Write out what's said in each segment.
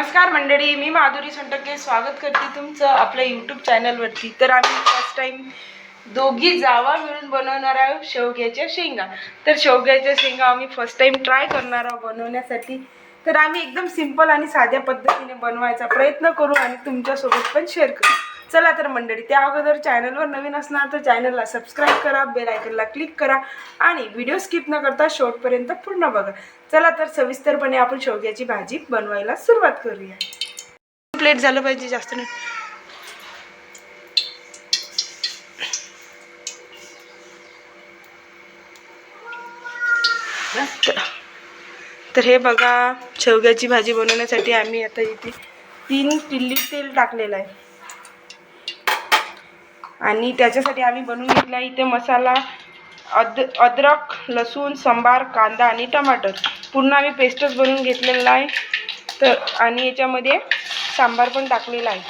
नमस्कार मंडळी मी माधुरी सोनटके स्वागत करते तुमचं आपल्या यूट्यूब चॅनलवरती तर आम्ही फर्स्ट टाइम दोघी जावा मिळून बनवणार आहोत शेवग्याच्या शेंगा. तर शेवग्याच्या शेंगा आम्ही फर्स्ट टाईम ट्राय करणार आहोत बनवण्यासाठी. तर आम्ही एकदम सिंपल आणि साध्या पद्धतीने बनवायचा प्रयत्न करू आणि तुमच्यासोबत पण शेअर करू. चला तर मंडळी त्या अगोदर चॅनलवर नवीन असणार तर चॅनलला सबस्क्राईब करा बेल आयकनला क्लिक करा आणि व्हिडिओ स्किप न करता शेवटपर्यंत पूर्ण बघा. चला तर सविस्तरपणे आपण शेवग्याची भाजी बनवायला सुरुवात करूया. प्लेट झालं पाहिजे जास्त नाही. तर- हे बघा शेवग्याची भाजी बनवण्यासाठी आम्ही आता इथे तीन किल्ली तेल टाकलेलं आहे. आणि त्याच्यासाठी आम्ही बनवून घेतला आहे इथे मसाला अद अद्रक लसूण सांबार कांदा आणि टमाटर. पूर्ण आम्ही पेस्टच बनवून घेतलेला आहे. तर आणि याच्यामध्ये सांबार पण टाकलेला आहे.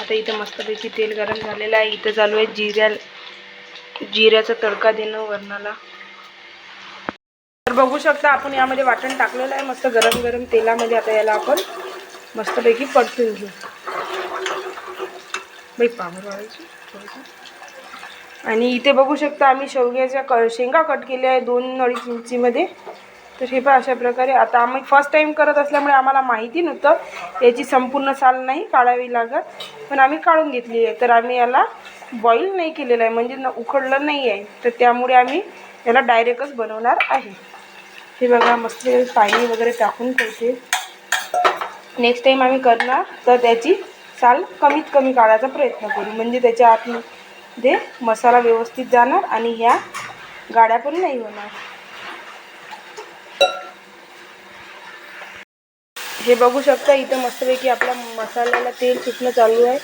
आता इथं मस्तपैकी तेल गरम झालेलं आहे. इथं चालू आहे जिऱ्या जिऱ्याचा तडका देणं वरणाला. तर बघू शकता आपण यामध्ये वाटण टाकलेलं आहे. मस्त गरम गरम तेलामध्ये आता याला आपण मस्तपैकी परतून घेऊ. बाई पावर वाढायची. थोडंसं. आणि इथे बघू शकता आम्ही शेवग्याच्या क शेंगा कट केल्या आहे दोन अडीच इंचीमध्ये तर हे पण अशा प्रकारे. आता आम्ही फर्स्ट टाईम करत असल्यामुळे आम्हाला माहिती नव्हतं. याची संपूर्ण साल नाही काढावी लागत. पण आम्ही काढून घेतली आहे. तर आम्ही याला बॉईल नाही केलेलं आहे. म्हणजे न उकडलं नाही आहे. तर त्यामुळे आम्ही याला डायरेक्टच बनवणार आहे. हे बघा मस्त पाणी वगैरे टाकून ठेवते. नेक्स्ट टाईम आम्ही करणार तर त्याची साल कमीत कमी काढायचा प्रयत्न करू. म्हणजे त्याच्या दे मसाला व्यवस्थित जाणार आणि ह्या गाड्या पण नाही होणार. हे बघू शकता इथं मस्तपैकी आपल्या मसाल्याला तेल सुटणं चालू आहे.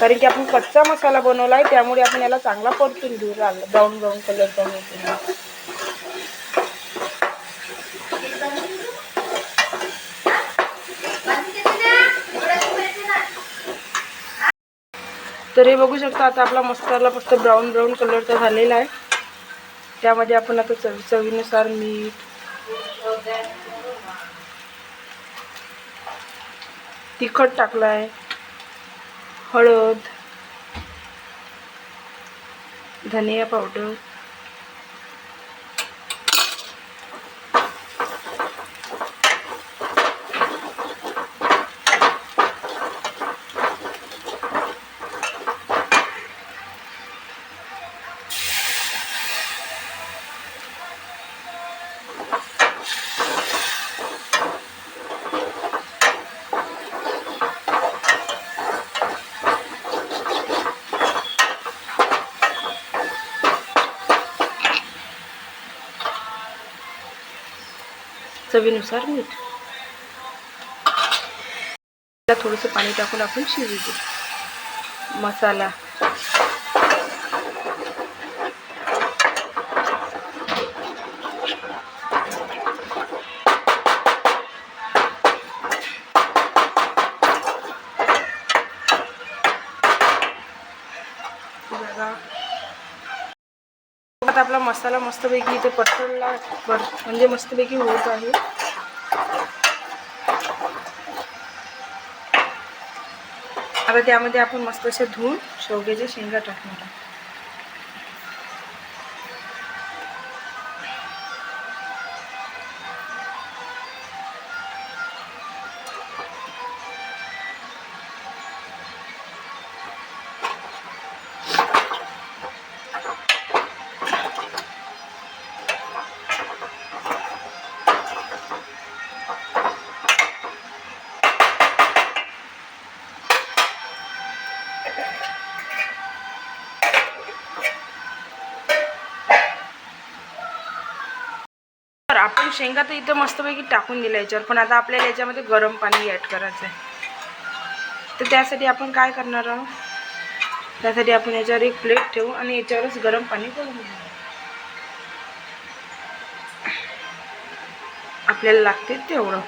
कारण की आपण कच्चा मसाला बनवला आहे त्यामुळे आपण याला चांगला परतून घेऊ लागला. ब्राऊन ब्राऊन कलरचा होतो तर हे बघू शकता आता आपला मसाला फक्त ब्राऊन ब्राऊन कलरचा झालेला आहे. त्यामध्ये आपण आता चवी चवीनुसार मीठ तिखट टाकलं आहे हळद धनिया पावडर चवीनुसार मीठ. त्याला थोडंसं पाणी टाकून आपण शिजू देऊ. मसाला आता आपला मसाला मस्तपैकी इथे पटकनला बर म्हणजे मस्तपैकी होत आहे आता त्यामध्ये आपण मस्त असे धुवून शेवग्याच्या शेंगा टाकणार आहोत. शेंगा तर इथं मस्तपैकी टाकून दिल्या याच्यावर. पण आता आपल्याला याच्यामध्ये गरम पाणी ॲड करायचं आहे तर त्यासाठी आपण काय करणार आहोत? त्यासाठी आपण याच्यावर एक प्लेट ठेवू आणि याच्यावरच गरम पाणी करून घेऊ. आपल्याला लागते तेवढं.